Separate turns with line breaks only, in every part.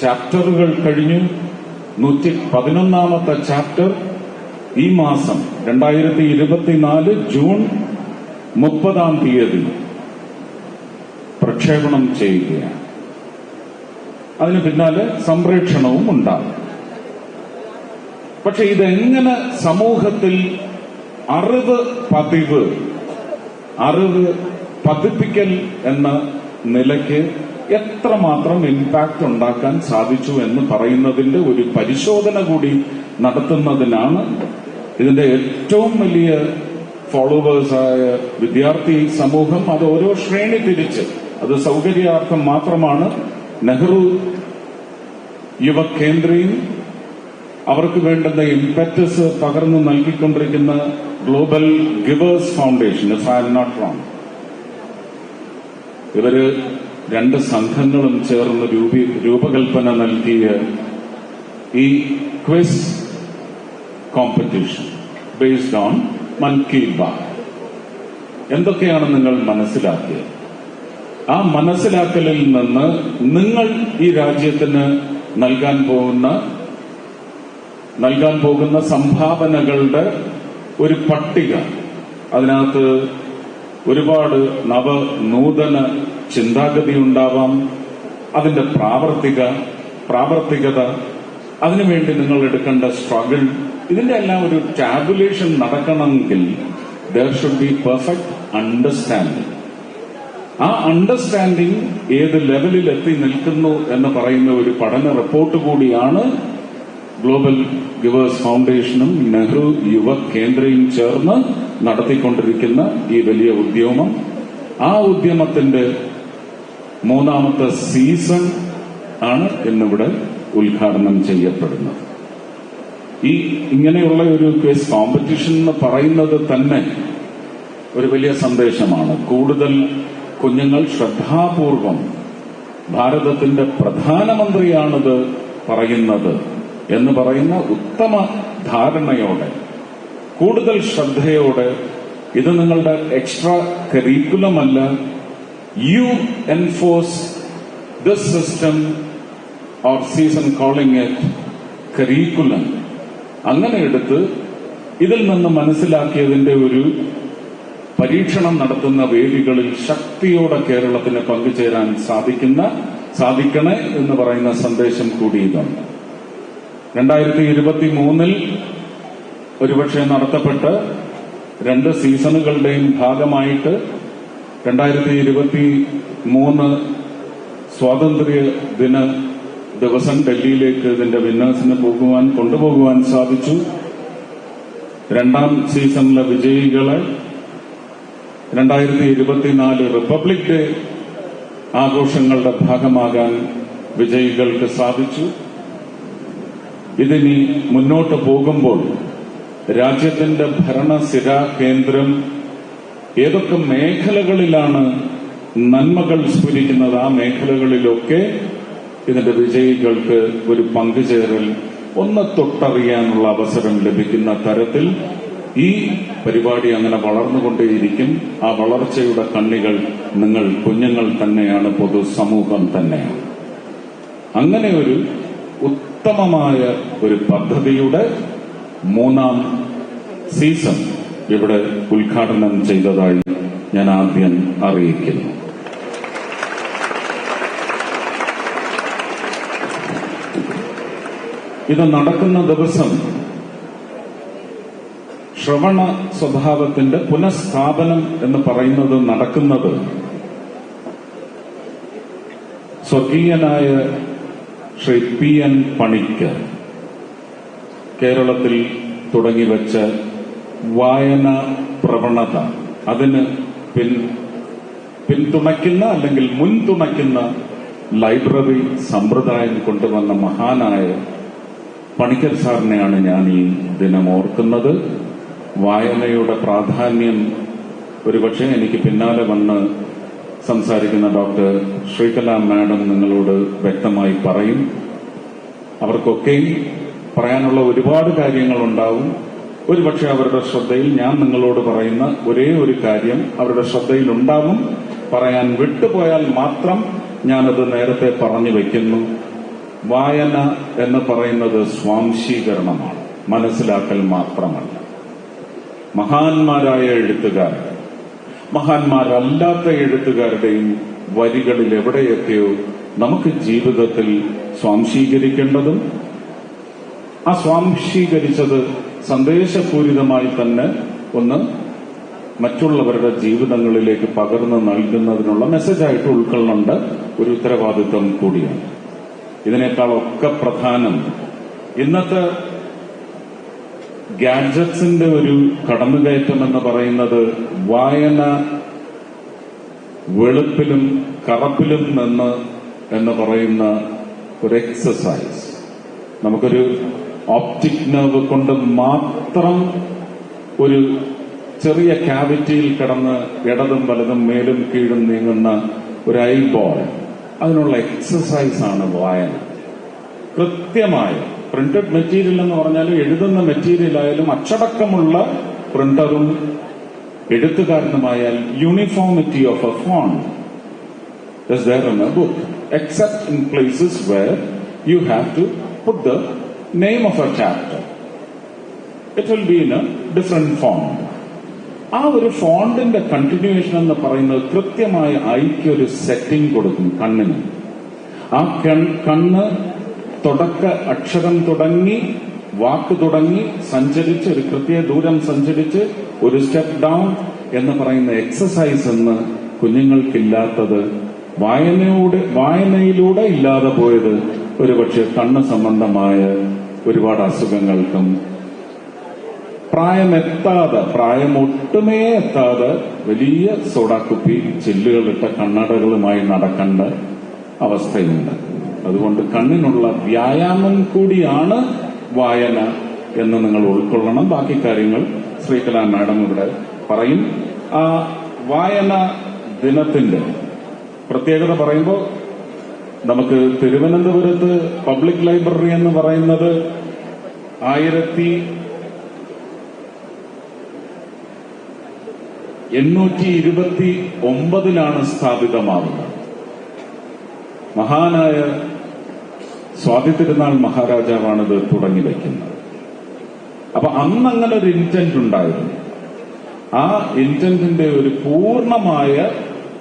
ചാപ്റ്ററുകൾ കഴിഞ്ഞു. നൂറ്റി പതിനൊന്നാമത്തെ ചാപ്റ്റർ ഈ മാസം രണ്ടായിരത്തി ഇരുപത്തിനാല് ജൂൺ മുപ്പതാം തീയതി. പ്രക്ഷേപണം ചെയ്യുകയാണ്. അതിന് പിന്നാലെ സംപ്രേക്ഷണവും ഉണ്ടാകും. പക്ഷെ ഇതെങ്ങനെ സമൂഹത്തിൽ അറിവ് പതിവ് അറിവ് പതിപ്പിക്കൽ എന്ന നിലയ്ക്ക് എത്രമാത്രം ഇമ്പാക്ട് ഉണ്ടാക്കാൻ സാധിച്ചു എന്ന് പറയുന്നതിന്റെ ഒരു പരിശോധന കൂടി നടത്തുന്നതിനാണ് ഇതിന്റെ ഏറ്റവും വലിയ ഫോളോവേഴ്സായ വിദ്യാർത്ഥി സമൂഹം അത് ഓരോ ശ്രേണി തിരിച്ച്. അത് സൗകര്യാർത്ഥം മാത്രമാണ്. നെഹ്റു യുവ കേന്ദ്രയും അവർക്ക് വേണ്ടുന്ന ഇമ്പറ്റസ് പകർന്നു നൽകിക്കൊണ്ടിരിക്കുന്ന global givers foundation if not wrong ഇവർ രണ്ട് സംഘങ്ങളും ചേർന്ന് രൂപീ രൂപകൽപ്പന നൽകിയ ഈ ക്വിസ് കോമ്പറ്റീഷൻ ബേസ്ഡ് ഓൺ മൻ കി ബാ എന്തൊക്കെയാണ് നിങ്ങൾ മനസ്സിലാക്കിയത്? ആ മനസ്സിലാക്കലിൽ നിന്ന് നിങ്ങൾ ഈ രാജ്യത്തിന് നൽകാൻ പോകുന്ന നൽകാൻ പോകുന്ന സംഭാവനകളുടെ ഒരു പട്ടിക. അതിനകത്ത് ഒരുപാട് നവ നൂതന ചിന്താഗതി ഉണ്ടാവാം അതിന്റെ പ്രാവർത്തിക പ്രാവർത്തികത അതിനുവേണ്ടി നിങ്ങൾ എടുക്കേണ്ട സ്ട്രഗിൾ ഇതിന്റെ എല്ലാം ഒരു ടാബുലേഷൻ നടക്കണമെങ്കിൽ there should be perfect understanding ആ അണ്ടർസ്റ്റാൻഡിങ് ഏത് ലെവലിൽ എത്തി നിൽക്കുന്നു എന്ന് പറയുന്ന ഒരു പഠന റിപ്പോർട്ട് കൂടിയാണ് ഗ്ലോബൽ ഗിവേഴ്സ് ഫൗണ്ടേഷനും നെഹ്റു യുവ കേന്ദ്രയും ചേർന്ന് നടത്തിക്കൊണ്ടിരിക്കുന്ന ഈ വലിയ ഉദ്യമം. ആ ഉദ്യമത്തിന്റെ മൂന്നാമത്തെ സീസൺ ആണ് ഇന്നിവിടെ ഉദ്ഘാടനം ചെയ്യപ്പെടുന്നത്. ഈ ഇങ്ങനെയുള്ള ഒരു ക്വിസ് കോമ്പറ്റീഷൻ എന്ന് പറയുന്നത് തന്നെ ഒരു വലിയ സന്ദേശമാണ്. കൂടുതൽ കുഞ്ഞുങ്ങൾ ശ്രദ്ധാപൂർവം ഭാരതത്തിന്റെ പ്രധാനമന്ത്രിയാണിത് പറയുന്നത് എന്ന് പറയുന്ന ഉത്തമ ധാരണയോടെ കൂടുതൽ ശ്രദ്ധയോടെ ഇത് നിങ്ങളുടെ എക്സ്ട്രാ കരിക്കുലം അല്ല enforce this system or season calling it curriculum. അങ്ങനെ എടുത്ത് ഇതിൽ നിന്ന് മനസ്സിലാക്കിയതിന്റെ ഒരു പരീക്ഷണം നടത്തുന്ന വേദികളിൽ ശക്തിയോടെ കേരളത്തിന് പങ്കുചേരാൻ സാധിക്കുന്ന സാധിക്കണേ എന്ന് പറയുന്ന സന്ദേശം കൂടി ഇതാണ് രണ്ടായിരത്തി ഇരുപത്തി മൂന്നിൽ ഒരുപക്ഷെ നടത്തപ്പെട്ട് രണ്ട് സീസണുകളുടെയും ഭാഗമായിട്ട് രണ്ടായിരത്തി ഇരുപത്തി മൂന്ന് സ്വാതന്ത്ര്യ ദിന ദിവസം ഡൽഹിയിലേക്ക് ഇതിന്റെ വിന്നേഴ്സിന് പോകുവാൻ കൊണ്ടുപോകുവാൻ സാധിച്ചു. രണ്ടാം സീസണിലെ വിജയികളെ രണ്ടായിരത്തി ഇരുപത്തിനാല് റിപ്പബ്ലിക് ഡേ ആഘോഷങ്ങളുടെ ഭാഗമാകാൻ വിജയികൾക്ക് സാധിച്ചു. ഇതിനി മുന്നോട്ട് പോകുമ്പോൾ രാജ്യത്തിന്റെ ഭരണസിരാ കേന്ദ്രം ഏതൊക്കെ മേഖലകളിലാണ് നന്മകൾ സ്ഫുരിക്കുന്നത് ആ മേഖലകളിലൊക്കെ ഇതിന്റെ വിജയികൾക്ക് ഒരു പങ്കുചേരൽ ഒന്ന് തൊട്ടറിയാനുള്ള അവസരം ലഭിക്കുന്ന തരത്തിൽ ഈ പരിപാടി അങ്ങനെ വളർന്നുകൊണ്ടേയിരിക്കും. ആ വളർച്ചയുടെ കണ്ണികൾ നിങ്ങൾ കുഞ്ഞുങ്ങൾ തന്നെയാണ് പൊതുസമൂഹം തന്നെയാണ്. അങ്ങനെ ഒരു ഉത്തമമായ ഒരു പദ്ധതിയുടെ മൂന്നാം സീസൺ ഇവിടെ ഉദ്ഘാടനം ചെയ്തതായി ഞാൻ ആദ്യം അറിയിക്കുന്നു. ഇത് നടക്കുന്ന ദിവസം ശ്രവണ സ്വഭാവത്തിന്റെ പുനഃസ്ഥാപനം എന്ന് പറയുന്നത് നടക്കുന്നത് സ്വർഗീയനായ ശ്രീ പി എൻ പണിക്കർ കേരളത്തിൽ തുടങ്ങിവെച്ച വായന പ്രവണത. അതിന് പിൻ പിന്തുണയ്ക്കുന്ന അല്ലെങ്കിൽ മുൻതുണയ്ക്കുന്ന ലൈബ്രറി സമ്പ്രദായം കൊണ്ടുവന്ന മഹാനായ പണിക്കർ സാറിനെയാണ് ഞാൻ ഈ ദിനം ഓർക്കുന്നത്. വായനയുടെ പ്രാധാന്യം ഒരുപക്ഷെ എനിക്ക് പിന്നാലെ വന്ന് സംസാരിക്കുന്ന ഡോക്ടർ ശ്രീകല മാഡം നിങ്ങളോട് വ്യക്തമായി പറയും. അവർക്കൊക്കെയും പറയാനുള്ള ഒരുപാട് കാര്യങ്ങളുണ്ടാവും. ഒരുപക്ഷെ അവരുടെ ശ്രദ്ധയിൽ ഞാൻ നിങ്ങളോട് പറയുന്ന ഒരേ ഒരു കാര്യം അവരുടെ ശ്രദ്ധയിൽ ഉണ്ടാവും പറയാൻ വിട്ടുപോയാൽ മാത്രം ഞാനത് നേരത്തെ പറഞ്ഞു വയ്ക്കുന്നു വായന എന്ന് പറയുന്നത് സ്വാംശീകരണമാണ്. മനസ്സിലാക്കൽ മാത്രമല്ല. മഹാന്മാരായ എഴുത്തുകാർ മഹാന്മാരല്ലാത്ത എഴുത്തുകാരുടെയും വരികളിൽ എവിടെയൊക്കെയോ നമുക്ക് ജീവിതത്തിൽ സ്വാംശീകരിക്കേണ്ടതും ആ സ്വാംശീകരിച്ചത് സന്ദേശപൂരിതമായി തന്നെ ഒന്ന് മറ്റുള്ളവരുടെ ജീവിതങ്ങളിലേക്ക് പകർന്നു നൽകുന്നതിനുള്ള മെസ്സേജായിട്ട് ഉൾക്കൊള്ളേണ്ട ഒരു ഉത്തരവാദിത്വം കൂടിയാണ്. ഇതിനേക്കാളൊക്കെ പ്രധാനം ഇന്നത്തെ ഗാഡ്ജറ്റ്സിന്റെ ഒരു കടന്നുകയറ്റം എന്ന് പറയുന്നത് വായന വെളുപ്പിലും കറപ്പിലും നിന്ന് എന്ന് പറയുന്ന ഒരു എക്സസൈസ് നമുക്കൊരു ഓപ്റ്റിക് നെർവ് കൊണ്ട് മാത്രം ഒരു ചെറിയ ക്യാവിറ്റിയിൽ കിടന്ന് ഇടതും വലതും മേലും കീഴും നീങ്ങുന്ന ഒരു ഐ ബോൾ അതിനുള്ള എക്സസൈസ് ആണ് വായന. കൃത്യമായ പ്രിന്റഡ് മെറ്റീരിയൽ എന്ന് പറഞ്ഞാൽ എഴുതുന്ന മെറ്റീരിയൽ ആയാലും അച്ചടക്കമുള്ള പ്രിന്ററും എഴുത്തുകാരനുമായാൽ uniformity of a phone is there in a book, except in places where you have to put the name of a character. It will be in a different font. ആ ഒരു ഫോണ്ടിന്റെ continuation എന്ന് പറയുന്നത് കൃത്യമായ ഐക്ക് ഒരു സെറ്റിംഗ് കൊടുക്കും കണ്ണിന് ആ കണ്ണ് തുടക്ക അക്ഷരം തുടങ്ങി വാക്ക് തുടങ്ങി സഞ്ചരിച്ച് ഒരു കൃത്യ ദൂരം സഞ്ചരിച്ച് ഒരു സ്റ്റെപ്പ് ഡൗൺ എന്ന് പറയുന്ന എക്സസൈസ് എന്ന് കുഞ്ഞുങ്ങൾക്കില്ലാത്തത് വായനയുടെ വായനയിലൂടെ ഇല്ലാതെ പോയത് ഒരുപക്ഷെ കണ്ണ് സംബന്ധമായ ഒരുപാട് അസുഖങ്ങൾക്കും പ്രായമെത്താതെ പ്രായമൊട്ടുമേ എത്താതെ വലിയ സോഡാക്കുപ്പി ചില്ലുകളിട്ട കണ്ണടകളുമായി നടക്കേണ്ട അവസ്ഥയുണ്ട്. അതുകൊണ്ട് കണ്ണിനുള്ള വ്യായാമം കൂടിയാണ് വായന എന്ന് നിങ്ങൾ ഉൾക്കൊള്ളണം. ബാക്കി കാര്യങ്ങൾ ശ്രീകല മാഡം ഇവിടെ പറയും. ആ വായന ദിനത്തിന്റെ പ്രത്യേകത പറയുമ്പോൾ നമുക്ക് തിരുവനന്തപുരത്ത് പബ്ലിക് ലൈബ്രറി എന്ന് പറയുന്നത് ആയിരത്തി എണ്ണൂറ്റി ഇരുപത്തി ഒമ്പതിലാണ് സ്ഥാപിതമാവുന്നത്. മഹാനായ സ്വാതി തിരുനാൾ മഹാരാജാവാണിത് തുടങ്ങി വയ്ക്കുന്നത്. അപ്പൊ അന്നങ്ങനെ ഒരു ഇന്റന്റ് ഉണ്ടായിരുന്നു. ആ ഇന്റന്റിന്റെ ഒരു പൂർണമായ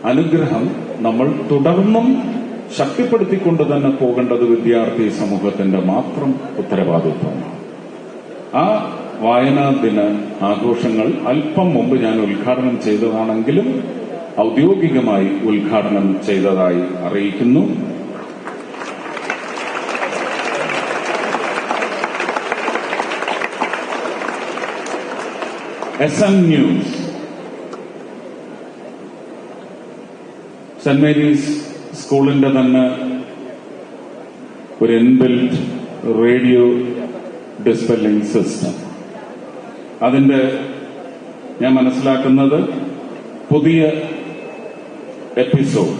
അനുഗ്രഹം നമ്മൾ തുടർന്നും ശക്തിപ്പെടുത്തിക്കൊണ്ട് തന്നെ പോകേണ്ടത് വിദ്യാർത്ഥി സമൂഹത്തിന്റെ മാത്രം ഉത്തരവാദിത്വമാണ് ആ വായനാ ദിന ആഘോഷങ്ങൾ അല്പം മുമ്പ് ഞാൻ ഉദ്ഘാടനം ചെയ്തതാണെങ്കിലും ഔദ്യോഗികമായി ഉദ്ഘാടനം ചെയ്തതായി അറിയിക്കുന്നു. S M news. Saint Mary's സ്കൂളിന്റെ തന്നെ ഒരു ഇൻബിൽറ്റ് റേഡിയോ ഡിസ്പെല്ലിംഗ് സിസ്റ്റം. അതിന്റെ ഞാൻ മനസ്സിലാക്കുന്നത് പുതിയ എപ്പിസോഡ്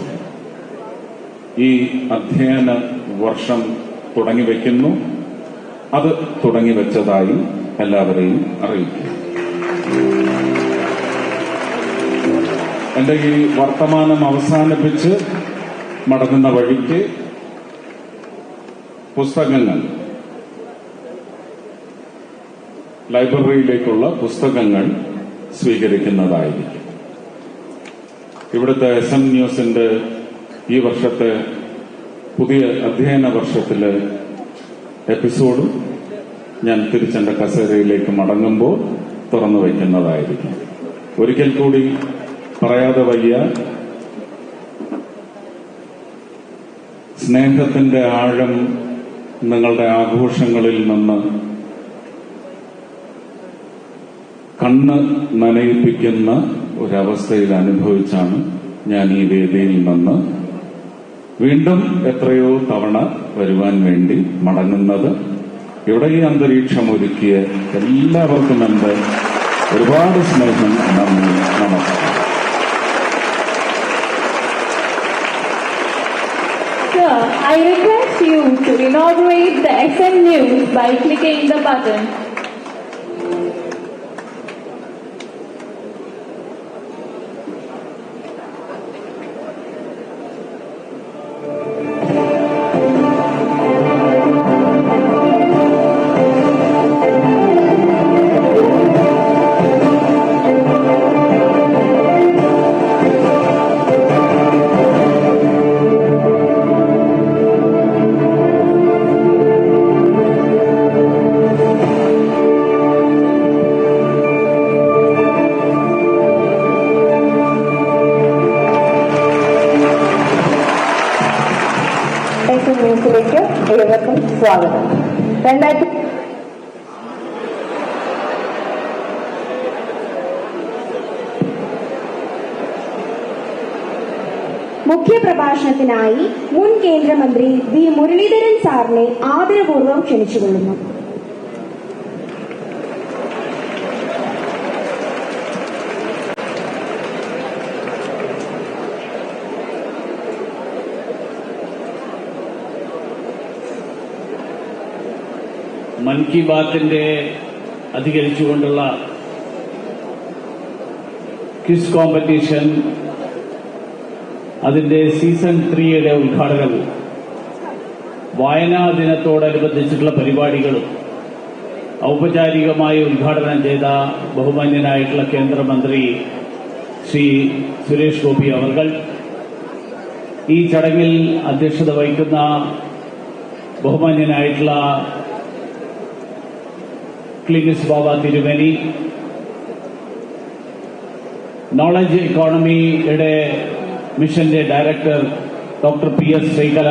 ഈ അധ്യയന വർഷം തുടങ്ങി വയ്ക്കുന്നു അത് തുടങ്ങി വെച്ചതായി എല്ലാവരെയും അറിയിക്കും എന്റെ ഈ വർത്തമാനം അവസാനിപ്പിച്ച് മടങ്ങുന്ന വഴിക്ക് പുസ്തകങ്ങൾ ലൈബ്രറിയിലേക്കുള്ള പുസ്തകങ്ങൾ സ്വീകരിക്കുന്നതായിരിക്കും. ഇവിടുത്തെ എസ് എം ന്യൂസിന്റെ ഈ വർഷത്തെ പുതിയ അധ്യയന വർഷത്തിലെ എപ്പിസോഡും ഞാൻ തിരിച്ചെന്റെ കസേരയിലേക്ക് മടങ്ങുമ്പോൾ തുറന്നു വയ്ക്കുന്നതായിരിക്കും. ഒരിക്കൽ കൂടി പറയാതെ വയ്യ സ്നേഹത്തിന്റെ ആഴം നിങ്ങളുടെ ആഘോഷങ്ങളിൽ നിന്ന് കണ്ണ് നനയിപ്പിക്കുന്ന ഒരവസ്ഥയിൽ അനുഭവിച്ചാണ് ഞാൻ ഈ വേദിയിൽ നിന്ന് വീണ്ടും എത്രയോ തവണ വരുവാൻ വേണ്ടി മടങ്ങുന്നത്. ഇവിടെ ഈ അന്തരീക്ഷം ഒരുക്കിയ എല്ലാവർക്കും എന്റെ ഒരുപാട് സ്നേഹം നന്ദി നമസ്കാരം.
I request you to inaugurate the SM News by clicking the button.
ഏവർക്കും സ്വാഗതം. രണ്ടായിരത്തി മുഖ്യ പ്രഭാഷണത്തിനായി മുൻ കേന്ദ്രമന്ത്രി വി മുരളീധരൻ സാറിനെ ആദരപൂർവം ക്ഷണിച്ചുകൊള്ളുന്നു.
മൻ കി ബാത്തിന്റെ അധികരിച്ചുകൊണ്ടുള്ള ക്വിസ് കോമ്പറ്റീഷൻ അതിന്റെ സീസൺ ത്രീയുടെ ഉദ്ഘാടനവും വായനാ ദിനത്തോടനുബന്ധിച്ചിട്ടുള്ള പരിപാടികളും ഔപചാരികമായി ഉദ്ഘാടനം ചെയ്ത ബഹുമാന്യനായിട്ടുള്ള കേന്ദ്രമന്ത്രി ശ്രീ സുരേഷ് ഗോപി അവർകൾ. ഈ ചടങ്ങിൽ അധ്യക്ഷത വഹിക്കുന്ന ബഹുമാന്യനായിട്ടുള്ള ക്ലിനിസ് ബാബ തിരുമേനി നോളജ് ഇക്കോണമിയുടെ മിഷന്റെ director doctor P S Sreekala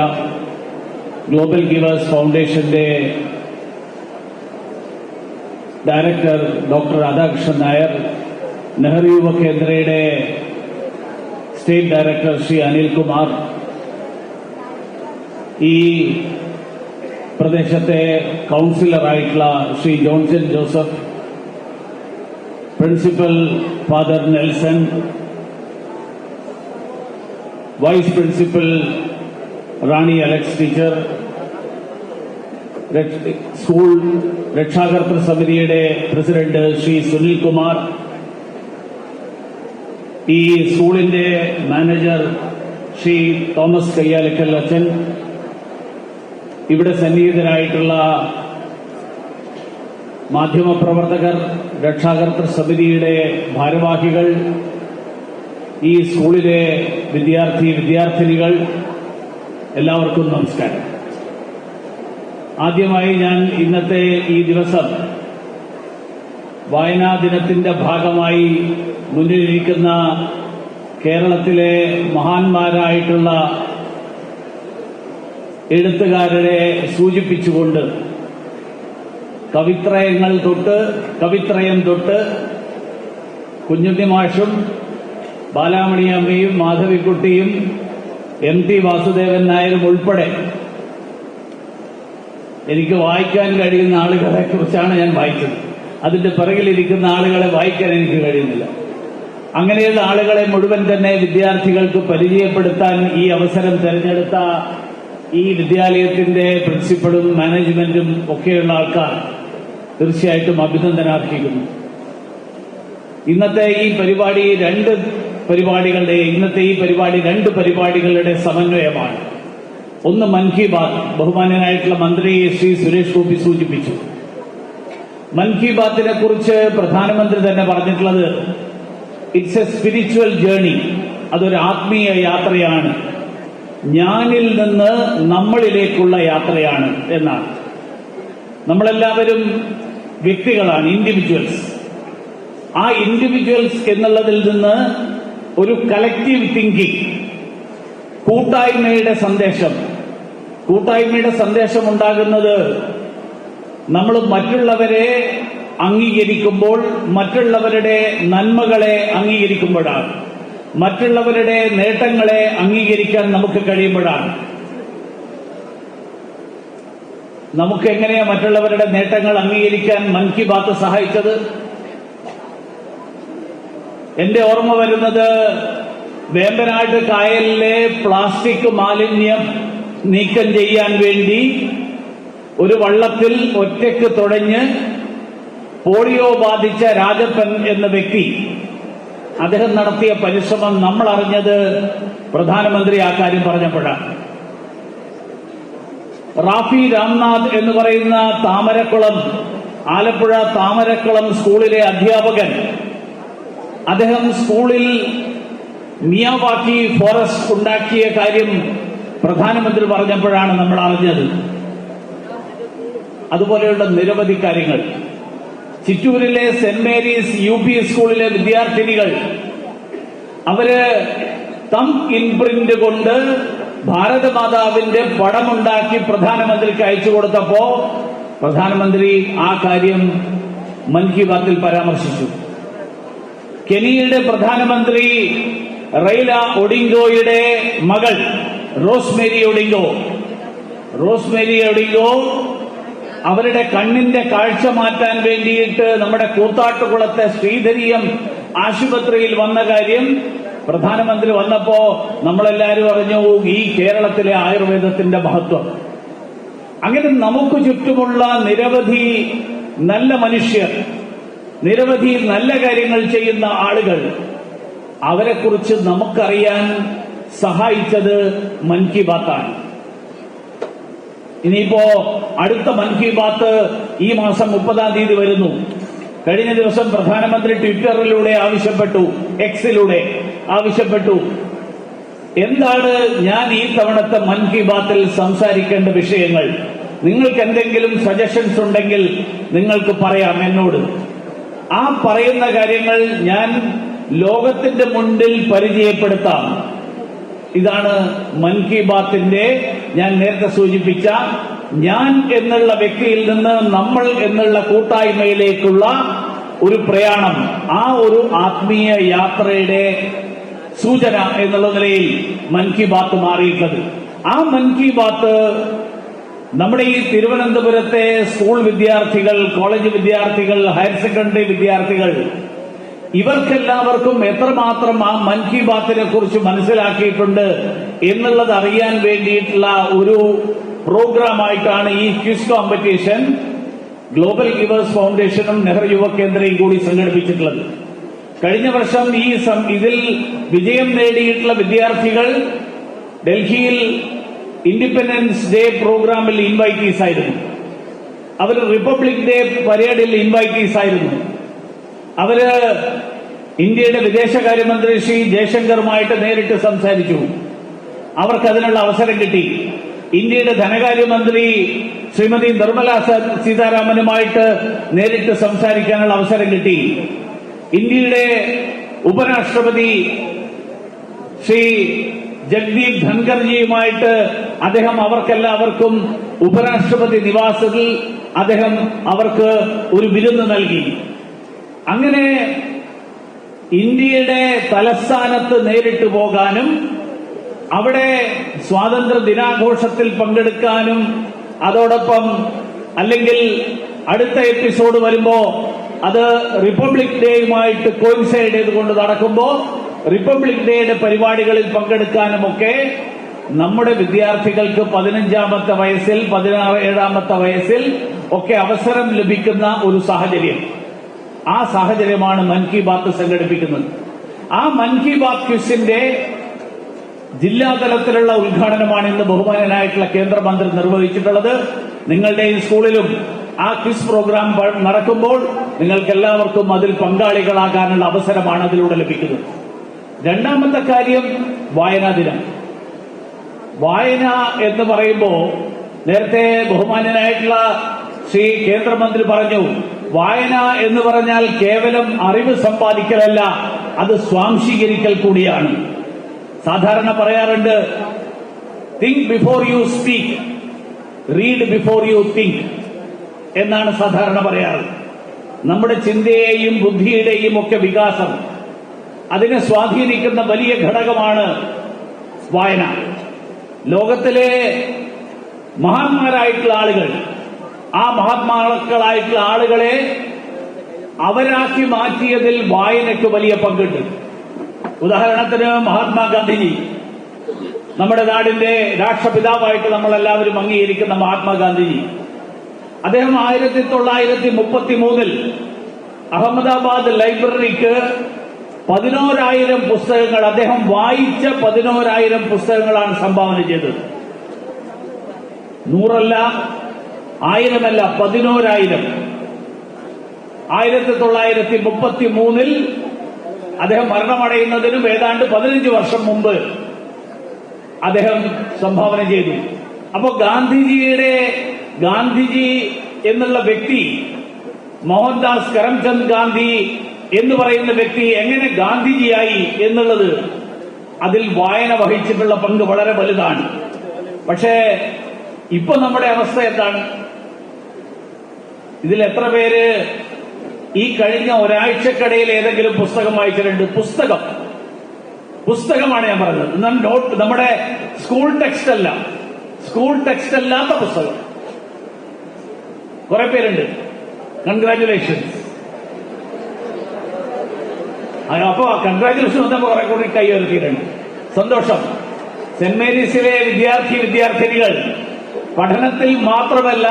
global givers ഫൗണ്ടേഷന്റെ ഡയറക്ടർ ഡോക്ടർ രാധാകൃഷ്ണൻ നായർ നെഹ്റു യുവ കേന്ദ്രയുടെ സ്റ്റേറ്റ് ഡയറക്ടർ ശ്രീ അനിൽകുമാർ ഈ പ്രദേശത്തെ കൗൺസിലറായിട്ടുള്ള Shri Johnson Joseph principal father Nelson vice principal Rani Alex teacher രക്ഷ- സ്കൂൾ രക്ഷാകർത്തൃ സമിതിയുടെ പ്രസിഡന്റ് ശ്രീ സുനിൽ കുമാർ ഈ സ്കൂളിന്റെ മാനേജർ ശ്രീ തോമസ് കയ്യാലക്കൽ അച്ഛൻ ഇവിടെ സന്നിഹിതരായിട്ടുള്ള മാധ്യമപ്രവർത്തകർ രക്ഷാകർത്തൃ സമിതിയുടെ ഭാരവാഹികൾ ഈ സ്കൂളിലെ വിദ്യാർത്ഥി വിദ്യാർത്ഥിനികൾ എല്ലാവർക്കും നമസ്കാരം. ആദ്യമായി ഞാൻ ഇന്നത്തെ ഈ ദിവസം വായനാ ദിനത്തിന്റെ ഭാഗമായി മുന്നിലിരിക്കുന്ന കേരളത്തിലെ മഹാന്മാരായിട്ടുള്ള എഴുത്തുകാരെ സൂചിപ്പിച്ചുകൊണ്ട് കവിത്രയങ്ങൾ തൊട്ട് കവിത്രയം തൊട്ട് കുഞ്ഞുണ്ണി മാഷും ബാലാമണി അമ്മയും മാധവിക്കുട്ടിയും എം ടി വാസുദേവൻ നായരും ഉൾപ്പെടെ എനിക്ക് വായിക്കാൻ കഴിയുന്ന ആളുകളെ കുറിച്ചാണ് ഞാൻ വായിച്ചത്. അതിന്റെ പിറകിലിരിക്കുന്ന ആളുകളെ വായിക്കാൻ എനിക്ക് കഴിയുന്നില്ല. അങ്ങനെയുള്ള ആളുകളെ മുഴുവൻ തന്നെ വിദ്യാർത്ഥികൾക്ക് പരിചയപ്പെടുത്താൻ ഈ അവസരം തെരഞ്ഞെടുത്ത ഈ വിദ്യാലയത്തിന്റെ പ്രിൻസിപ്പളും മാനേജ്മെന്റും ഒക്കെയുള്ള ആൾക്കാർ തീർച്ചയായിട്ടും അഭിനന്ദനാർഹിക്കുന്നു. ഇന്നത്തെ ഈ പരിപാടി രണ്ട് പരിപാടികളുടെ ഇന്നത്തെ ഈ പരിപാടി രണ്ട് പരിപാടികളുടെ സമന്വയമാണ്. ഒന്ന് മൻ കി ബാത്ത് ബഹുമാനനായിട്ടുള്ള മന്ത്രി ശ്രീ സുരേഷ് ഗോപി സൂചിപ്പിച്ചു. മൻ കി ബാത്തിനെ കുറിച്ച് പ്രധാനമന്ത്രി തന്നെ പറഞ്ഞിട്ടുള്ളത് ഇറ്റ്സ് എ സ്പിരിച്വൽ ജേണി അതൊരു ആത്മീയ യാത്രയാണ്. ഞാനിൽ നിന്ന് നമ്മളിലേക്കുള്ള യാത്രയാണ് എന്നാണ്. നമ്മളെല്ലാവരും വ്യക്തികളാണ് ഇൻഡിവിജ്വൽസ് ആ ഇൻഡിവിജ്വൽസ് എന്നുള്ളതിൽ നിന്ന് ഒരു കളക്റ്റീവ് തിങ്കിങ് കൂട്ടായ്മയുടെ സന്ദേശം. കൂട്ടായ്മയുടെ സന്ദേശം ഉണ്ടാകുന്നത് നമ്മൾ മറ്റുള്ളവരെ അംഗീകരിക്കുമ്പോൾ മറ്റുള്ളവരുടെ നന്മകളെ അംഗീകരിക്കുമ്പോഴാണ്. മറ്റുള്ളവരുടെ നേട്ടങ്ങളെ അംഗീകരിക്കാൻ നമുക്ക് കഴിയുമ്പോഴാണ്. നമുക്ക് എങ്ങനെയാ മറ്റുള്ളവരുടെ നേട്ടങ്ങൾ അംഗീകരിക്കാൻ മൻ കി ബാത്ത് സഹായിച്ചത്? എന്റെ ഓർമ്മ വരുന്നത് വേമ്പനാട് കായലിലെ പ്ലാസ്റ്റിക് മാലിന്യം നീക്കം ചെയ്യാൻ വേണ്ടി ഒരു വള്ളത്തിൽ ഒറ്റയ്ക്ക് തുഴഞ്ഞ് പോളിയോ ബാധിച്ച രാജപ്പൻ എന്ന വ്യക്തി അദ്ദേഹം നടത്തിയ പരിശ്രമം നമ്മൾ അറിഞ്ഞത് പ്രധാനമന്ത്രി ആ കാര്യം പറഞ്ഞപ്പോഴാണ്. റാഫി രാംനാഥ് എന്ന് പറയുന്ന താമരക്കുളം ആലപ്പുഴ താമരക്കുളം സ്കൂളിലെ അധ്യാപകൻ അദ്ദേഹം സ്കൂളിൽ മിയാവാക്കി ഫോറസ്റ്റ് ഉണ്ടാക്കിയ കാര്യം പ്രധാനമന്ത്രി പറഞ്ഞപ്പോഴാണ് നമ്മൾ അറിഞ്ഞത്. അതുപോലെയുള്ള നിരവധി കാര്യങ്ങൾ. ചിറ്റൂരിലെ സെന്റ് മേരീസ് യു പി സ്കൂളിലെ വിദ്യാർത്ഥിനികൾ അവർ തം ഇൻപ്രിന്റ് കൊണ്ട് ഭാരതമാതാവിന്റെ പടമുണ്ടാക്കി പ്രധാനമന്ത്രിക്ക് അയച്ചു കൊടുത്തപ്പോ പ്രധാനമന്ത്രി ആ കാര്യം മൻ കി ബാത്തിൽ പരാമർശിച്ചു. കെനിയയുടെ പ്രധാനമന്ത്രി റൈല ഒഡിംഗോയുടെ മകൾ റോസ്മേരി ഒഡിംഗോ. റോസ്മേരി ഒഡിങ്കോ അവരുടെ കണ്ണിന്റെ കാഴ്ച മാറ്റാൻ വേണ്ടിയിട്ട് നമ്മുടെ കൂത്താട്ടുകുളത്തെ ശ്രീധരീയം ആശുപത്രിയിൽ വന്ന കാര്യം പ്രധാനമന്ത്രി വന്നപ്പോ നമ്മളെല്ലാരും അറിഞ്ഞു ഈ കേരളത്തിലെ ആയുർവേദത്തിന്റെ മഹത്വം. അങ്ങനെ നമുക്ക് ചുറ്റുമുള്ള നിരവധി നല്ല മനുഷ്യർ നിരവധി നല്ല കാര്യങ്ങൾ ചെയ്യുന്ന ആളുകൾ അവരെക്കുറിച്ച് നമുക്കറിയാൻ സഹായിച്ചത് മൻ കി ബാത്താണ്. ഇനിയിപ്പോ അടുത്ത മൻ കി ബാത്ത് ഈ മാസം മുപ്പതാം തീയതി വരുന്നു. കഴിഞ്ഞ ദിവസം പ്രധാനമന്ത്രി ട്വിറ്ററിലൂടെ ആവശ്യപ്പെട്ടു എക്സിലൂടെ ആവശ്യപ്പെട്ടു. എന്താണ് ഞാൻ ഈ തവണത്തെ മൻ കി ബാത്തിൽ സംസാരിക്കേണ്ട വിഷയങ്ങൾ? നിങ്ങൾക്ക് എന്തെങ്കിലും സജഷൻസ് ഉണ്ടെങ്കിൽ നിങ്ങൾക്ക് പറയാം എന്നോട്. ആ പറയുന്ന കാര്യങ്ങൾ ഞാൻ ലോകത്തിന്റെ മുന്നിൽ പരിചയപ്പെടുത്താം. ഇതാണ് മൻ കി ബാത്തിന്റെ ഞാൻ നേരത്തെ സൂചിപ്പിച്ച ഞാൻ എന്നുള്ള വ്യക്തിയിൽ നിന്ന് നമ്മൾ എന്നുള്ള കൂട്ടായ്മയിലേക്കുള്ള ഒരു പ്രയാണം ആ ഒരു ആത്മീയ യാത്രയുടെ സൂചന എന്നുള്ള നിലയിൽ മൻ കി ബാത്ത് മാറിയിട്ടുള്ളത്. ആ മൻ കി ബാത്ത് നമ്മുടെ ഈ തിരുവനന്തപുരത്തെ സ്കൂൾ വിദ്യാർത്ഥികൾ കോളേജ് വിദ്യാർത്ഥികൾ ഹയർ സെക്കൻഡറി വിദ്യാർത്ഥികൾ ഇവർക്കെല്ലാവർക്കും എത്രമാത്രം ആ മൻ കി ബാത്തിനെ കുറിച്ച് മനസ്സിലാക്കിയിട്ടുണ്ട് എന്നുള്ളത് അറിയാൻ വേണ്ടിയിട്ടുള്ള ഒരു പ്രോഗ്രാമായിട്ടാണ് ഈ ക്വിസ് കോമ്പറ്റീഷൻ ഗ്ലോബൽ ഗിവേഴ്സ് ഫൗണ്ടേഷനും നെഹ്റു യുവ കേന്ദ്രയും കൂടി സംഘടിപ്പിച്ചിട്ടുള്ളത്. കഴിഞ്ഞ വർഷം ഈ ഇതിൽ വിജയം നേടിയിട്ടുള്ള വിദ്യാർത്ഥികൾ ഡൽഹിയിൽ ഇൻഡിപെൻഡൻസ് ഡേ പ്രോഗ്രാമിൽ ഇൻവൈറ്റീസ് ആയിരുന്നു. അവർ റിപ്പബ്ലിക് ഡേ പരേഡിൽ ഇൻവൈറ്റീസ് ആയിരുന്നു. അവർ ഇന്ത്യയുടെ വിദേശകാര്യമന്ത്രി ശ്രീ ജയശങ്കറുമായിട്ട് നേരിട്ട് സംസാരിച്ചു. അവർക്ക് അതിനുള്ള അവസരം കിട്ടി. ഇന്ത്യയുടെ ധനകാര്യമന്ത്രി ശ്രീമതി നിർമ്മല സീതാരാമനുമായിട്ട് നേരിട്ട് സംസാരിക്കാനുള്ള അവസരം കിട്ടി. ഇന്ത്യയുടെ ഉപരാഷ്ട്രപതി ശ്രീ ജഗ്ദീപ് ധൻഖർജിയുമായിട്ട് അദ്ദേഹം അവർക്കെല്ലാവർക്കും ഉപരാഷ്ട്രപതി നിവാസത്തിൽ അദ്ദേഹം അവർക്ക് ഒരു വിരുന്ന് നൽകി. അങ്ങനെ ഇന്ത്യയുടെ തലസ്ഥാനത്ത് നേരിട്ട് പോകാനും അവിടെ സ്വാതന്ത്ര്യ ദിനാഘോഷത്തിൽ പങ്കെടുക്കാനും അതോടൊപ്പം അല്ലെങ്കിൽ അടുത്ത എപ്പിസോഡ് വരുമ്പോ അത് റിപ്പബ്ലിക് ഡേയുമായിട്ട് കോയിൻസൈഡ് ചെയ്തുകൊണ്ട് നടക്കുമ്പോ റിപ്പബ്ലിക് ഡേയുടെ പരിപാടികളിൽ പങ്കെടുക്കാനുമൊക്കെ നമ്മുടെ വിദ്യാർത്ഥികൾക്ക് പതിനഞ്ചാമത്തെ വയസ്സിൽ പതിനാറ് ഏഴാമത്തെ വയസ്സിൽ ഒക്കെ അവസരം ലഭിക്കുന്ന ഒരു സാഹചര്യം. ആ സാഹചര്യമാണ് മൻ കി ബാത്ത് സംഘടിപ്പിക്കുന്നത്. ആ മൻ കി ബാത്ത് ക്വിസിന്റെ ജില്ലാതലത്തിലുള്ള ഉദ്ഘാടനമാണ് ഇന്ന് ബഹുമാനനായിട്ടുള്ള കേന്ദ്രമന്ത്രി നിർവഹിച്ചിട്ടുള്ളത്. നിങ്ങളുടെ ഈ സ്കൂളിലും ആ ക്വിസ് പ്രോഗ്രാം നടക്കുമ്പോൾ നിങ്ങൾക്ക് എല്ലാവർക്കും അതിൽ പങ്കാളികളാകാനുള്ള അവസരമാണ് അതിലൂടെ ലഭിക്കുന്നത്. രണ്ടാമത്തെ കാര്യം വായനാ ദിനം. വായന എന്ന് പറയുമ്പോൾ നേരത്തെ ബഹുമാനനായിട്ടുള്ള ശ്രീ കേന്ദ്രമന്ത്രി പറഞ്ഞു വായന എന്ന് പറഞ്ഞാൽ കേവലം അറിവ് സമ്പാദിക്കലല്ല അത് സ്വാംശീകരിക്കൽ കൂടിയാണ്. സാധാരണ പറയാറുണ്ട് think before you speak read before you think എന്നാണ് സാധാരണ പറയാറ്. നമ്മുടെ ചിന്തയെയും ബുദ്ധിയുടെയും ഒക്കെ വികാസം അതിനെ സ്വാധീനിക്കുന്ന വലിയ ഘടകമാണ് വായന. ലോകത്തിലെ മഹാന്മാരായിട്ടുള്ള ആളുകൾ ആ മഹാത്മാക്കളായിട്ടുള്ള ആളുകളെ അവരാക്കി മാറ്റിയതിൽ വായനയ്ക്ക് വലിയ പങ്കുണ്ട്. ഉദാഹരണത്തിന് മഹാത്മാഗാന്ധിജി നമ്മുടെ നാടിന്റെ രാഷ്ട്രപിതാവായിട്ട് നമ്മളെല്ലാവരും അംഗീകരിക്കുന്ന മഹാത്മാഗാന്ധിജി അദ്ദേഹം ആയിരത്തി തൊള്ളായിരത്തി മുപ്പത്തി മൂന്നിൽ അഹമ്മദാബാദ് ലൈബ്രറിക്ക് പതിനോരായിരം പുസ്തകങ്ങൾ അദ്ദേഹം വായിച്ച പതിനോരായിരം പുസ്തകങ്ങളാണ് സംഭാവന ചെയ്തത്. നൂറല്ല ആയിരമല്ല പതിനോരായിരം. ആയിരത്തി തൊള്ളായിരത്തി മുപ്പത്തി മൂന്നിൽ അദ്ദേഹം മരണമടയുന്നതിനും ഏതാണ്ട് പതിനഞ്ച് വർഷം മുമ്പ് അദ്ദേഹം സംഭാവന ചെയ്തു. അപ്പോ ഗാന്ധിജിയുടെ ഗാന്ധിജി എന്നുള്ള വ്യക്തി മോഹൻദാസ് കരംചന്ദ് ഗാന്ധി എന്ന് പറയുന്ന വ്യക്തി എങ്ങനെ ഗാന്ധിജിയായി എന്നുള്ളത് അതിൽ വായന വഹിച്ചിട്ടുള്ള പങ്ക് വളരെ വലുതാണ്. പക്ഷേ ഇപ്പൊ നമ്മുടെ അവസ്ഥ എന്താണ്? ഇതിൽ എത്ര പേര് ഈ കഴിഞ്ഞ ഒരാഴ്ചക്കിടയിൽ ഏതെങ്കിലും പുസ്തകം വായിച്ചിട്ടുണ്ട്? പുസ്തകം. പുസ്തകമാണ് ഞാൻ പറഞ്ഞത്. എന്നാൽ നോട്ട് നമ്മുടെ സ്കൂൾ ടെക്സ്റ്റ് അല്ല സ്കൂൾ ടെക്സ്റ്റ് അല്ലാത്ത പുസ്തകം. കുറെ പേരുണ്ട്. കൺഗ്രാറ്റുലേഷൻസ് അപ്പൊ കൺഗ്രാറ്റുലേഷൻ വന്നപ്പോ കുറെ കൂടി കൈ ഉയർത്തിയിട്ടുണ്ട്. സന്തോഷം. സെന്റ് മേരീസിലെ വിദ്യാർത്ഥി വിദ്യാർത്ഥിനികൾ പഠനത്തിൽ മാത്രമല്ല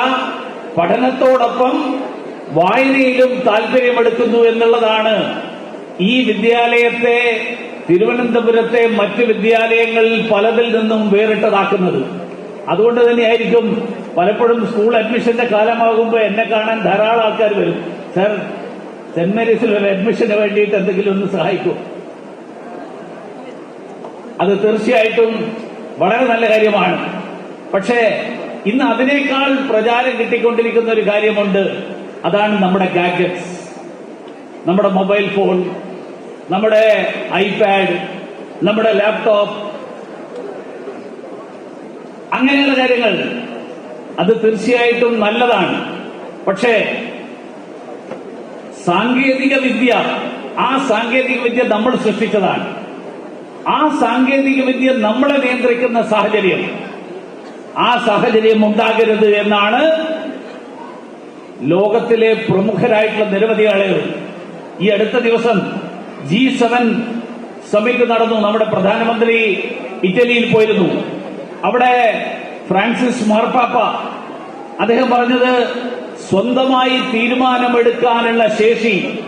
പഠനത്തോടൊപ്പം വായനയിലും താല്പര്യമെടുക്കുന്നു എന്നുള്ളതാണ് ഈ വിദ്യാലയത്തെ തിരുവനന്തപുരത്തെ മറ്റ് വിദ്യാലയങ്ങളിൽ പലതിൽ നിന്നും വേറിട്ടതാക്കുന്നത്. അതുകൊണ്ട് തന്നെയായിരിക്കും പലപ്പോഴും സ്കൂൾ അഡ്മിഷന്റെ കാലമാകുമ്പോൾ എന്നെ കാണാൻ ധാരാളം ആൾക്കാർ വരും. സർ സെന്റ് മേരീസിൽ ഒരു അഡ്മിഷന് വേണ്ടിയിട്ട് എന്തെങ്കിലും ഒന്ന് സഹായിക്കും. അത് തീർച്ചയായിട്ടും വളരെ നല്ല കാര്യമാണ്. പക്ഷേ ഇന്ന് അതിനേക്കാൾ പ്രചാരം കിട്ടിക്കൊണ്ടിരിക്കുന്ന ഒരു കാര്യമുണ്ട്. അതാണ് നമ്മുടെ ഗാഡ്ജറ്റ്സ്. നമ്മുടെ മൊബൈൽ ഫോൺ നമ്മുടെ ഐപാഡ് നമ്മുടെ ലാപ്ടോപ്പ്. അങ്ങനെയുള്ള കാര്യങ്ങൾ. അത് തീർച്ചയായിട്ടും നല്ലതാണ്. പക്ഷേ സാങ്കേതിക വിദ്യ ആ സാങ്കേതിക വിദ്യ നമ്മൾ സൃഷ്ടിച്ചതാണ്. ആ സാങ്കേതിക വിദ്യ നമ്മളെ നിയന്ത്രിക്കുന്ന സാഹചര്യം. ആ സാഹചര്യം ഉണ്ടാകരുത് എന്നാണ് ലോകത്തിലെ പ്രമുഖരായിട്ടുള്ള നിരവധി ആളുകൾ. ഈ അടുത്ത ദിവസം ജി സെവൻ സമിറ്റ് നടന്നു. നമ്മുടെ പ്രധാനമന്ത്രി ഇറ്റലിയിൽ പോയിരുന്നു. അവിടെ ഫ്രാൻസിസ് മാർപ്പാപ്പ അദ്ദേഹം പറഞ്ഞത് സ്വന്തമായി തീരുമാനമെടുക്കാനുള്ള ശേഷി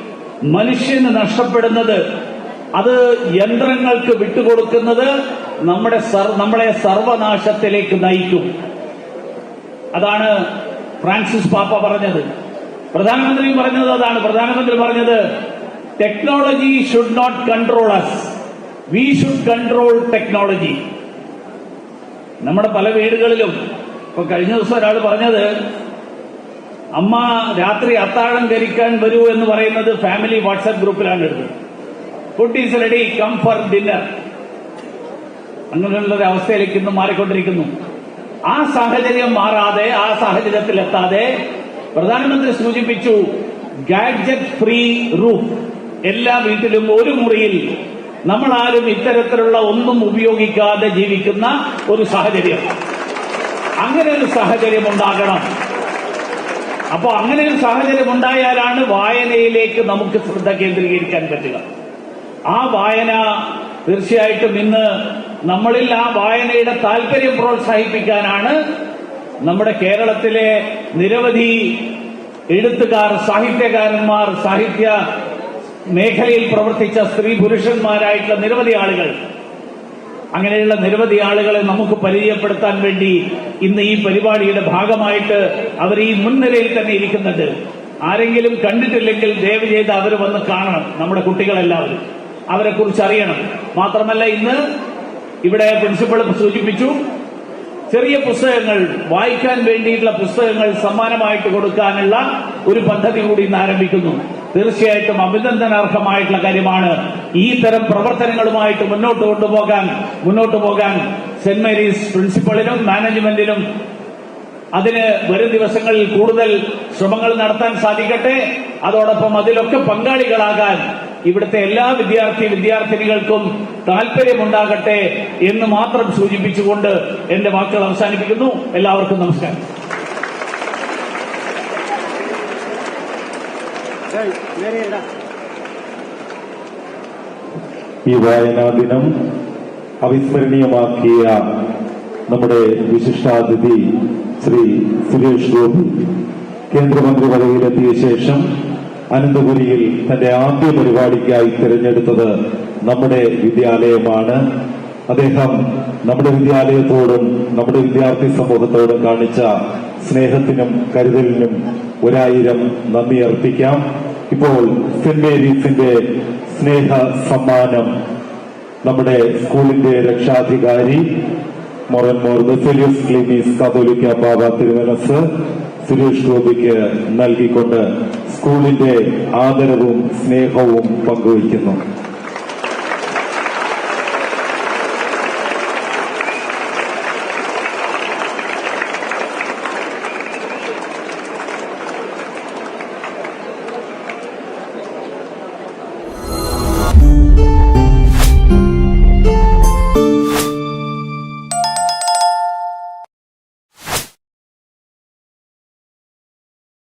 മനുഷ്യന് നഷ്ടപ്പെടുന്നത് അത് യന്ത്രങ്ങൾക്ക് വിട്ടുകൊടുക്കുന്നത് നമ്മുടെ നമ്മളെ സർവനാശത്തിലേക്ക് നയിക്കും. അതാണ് ഫ്രാൻസിസ് പാപ്പ പറഞ്ഞത്. പ്രധാനമന്ത്രി പറഞ്ഞത് അതാണ്. പ്രധാനമന്ത്രി പറഞ്ഞത് technology should not control us we should control technology നമ്മുടെ പല വീടുകളിലും ഇപ്പൊ കഴിഞ്ഞ ദിവസം ഒരാൾ പറഞ്ഞത് അമ്മ രാത്രി അത്താഴം ധരിക്കാൻ വരൂ എന്ന് പറയുന്നത് ഫാമിലി വാട്സാപ്പ് ഗ്രൂപ്പിലാണ് എടുത്തത്. Food is ready come for dinner അങ്ങനെയുള്ള ഒരു അവസ്ഥയിലേക്ക് ഇന്ന് മാറിക്കൊണ്ടിരിക്കുന്നു. ആ സാഹചര്യം മാറാതെ ആ സാഹചര്യത്തിൽ എത്താതെ പ്രധാനമന്ത്രി സൂചിപ്പിച്ചു ഗാഡ്ജറ്റ് ഫ്രീ റൂം എല്ലാ വീട്ടിലും ഒരു മുറിയിൽ നമ്മൾ ആരും ഇത്തരത്തിലുള്ള ഒന്നും ഉപയോഗിക്കാതെ ജീവിക്കുന്ന ഒരു സാഹചര്യം. അങ്ങനെ ഒരു സാഹചര്യം ഉണ്ടാകണം. അപ്പോൾ അങ്ങനെ ഒരു സാഹചര്യം ഉണ്ടായാലാണ് വായനയിലേക്ക് നമുക്ക് ശ്രദ്ധ കേന്ദ്രീകരിക്കാൻ പറ്റുക. ആ വായന തീർച്ചയായിട്ടും ഇന്ന് നമ്മളിൽ ആ വായനയുടെ താല്പര്യം പ്രോത്സാഹിപ്പിക്കാനാണ് നമ്മുടെ കേരളത്തിലെ നിരവധി എഴുത്തുകാർ സാഹിത്യകാരന്മാർ സാഹിത്യ മേഖലയിൽ പ്രവർത്തിച്ച സ്ത്രീ പുരുഷന്മാരായിട്ടുള്ള നിരവധി ആളുകൾ. അങ്ങനെയുള്ള നിരവധി ആളുകളെ നമുക്ക് പരിചയപ്പെടുത്താൻ വേണ്ടി ഇന്ന് ഈ പരിപാടിയുടെ ഭാഗമായിട്ട് അവർ ഈ മുൻനിരയിൽ തന്നെ ഇരിക്കുന്നുണ്ട് ആരെങ്കിലും കണ്ടിട്ടില്ലെങ്കിൽ ദയവ് ചെയ്ത് അവർ വന്ന് കാണണം നമ്മുടെ കുട്ടികളെല്ലാവരും. അവരെ കുറിച്ച് അറിയണം. മാത്രമല്ല ഇന്ന് ഇവിടെ പ്രിൻസിപ്പൾ സൂചിപ്പിച്ചു ചെറിയ പുസ്തകങ്ങൾ വായിക്കാൻ വേണ്ടിയിട്ടുള്ള പുസ്തകങ്ങൾ സമ്മാനമായിട്ട് കൊടുക്കാനുള്ള ഒരു പദ്ധതി കൂടി ഇന്ന് ആരംഭിക്കുന്നു. തീർച്ചയായിട്ടും അഭിനന്ദനാർഹമായിട്ടുള്ള കാര്യമാണ് ഈ തരം പ്രവർത്തനങ്ങളുമായിട്ട് മുന്നോട്ട് കൊണ്ടുപോകാൻ മുന്നോട്ട് പോകാൻ സെന്റ് മേരീസ് പ്രിൻസിപ്പളിനും മാനേജ്മെന്റിനും അതിന് വരും ദിവസങ്ങളിൽ കൂടുതൽ ശ്രമങ്ങൾ നടത്താൻ സാധിക്കട്ടെ. അതോടൊപ്പം അതിലൊക്കെ പങ്കാളികളാകാൻ ഇവിടുത്തെ എല്ലാ വിദ്യാർത്ഥി വിദ്യാർത്ഥിനികൾക്കും താല്പര്യമുണ്ടാകട്ടെ എന്ന് മാത്രം സൂചിപ്പിച്ചുകൊണ്ട് എന്റെ വാക്കുകൾ അവസാനിപ്പിക്കുന്നു. എല്ലാവർക്കും നമസ്കാരം.
ഈ വായനാ ദിനം അവിസ്മരണീയമാക്കിയ നമ്മുടെ വിശിഷ്ടാതിഥി ശ്രീ സുരേഷ് ഗോപി കേന്ദ്രമന്ത്രി പദവിയിലെത്തിയ ശേഷം അനന്തപുരിയിൽ തന്റെ ആദ്യ പരിപാടിക്കായി തിരഞ്ഞെടുത്തത് നമ്മുടെ വിദ്യാലയമാണ്. അദ്ദേഹം നമ്മുടെ വിദ്യാലയത്തോടും നമ്മുടെ വിദ്യാർത്ഥി സമൂഹത്തോടും കാണിച്ച സ്നേഹത്തിനും കരുതലിനും ഒരായിരം നന്ദി അർപ്പിക്കാം. ഇപ്പോൾ സെന്റ് മേരീസിന്റെ സ്നേഹ സമ്മാനം നമ്മുടെ സ്കൂളിന്റെ രക്ഷാധികാരി മൊറൻമോർ ബെസലിയസ് ക്ലീമീസ് കാതോലിക്ക ബാബ തിരുവനസ് സുരേഷ് ഗോപിക്ക് നൽകിക്കൊണ്ട് സ്കൂളിന്റെ ആദരവും സ്നേഹവും പങ്കുവയ്ക്കുന്നു.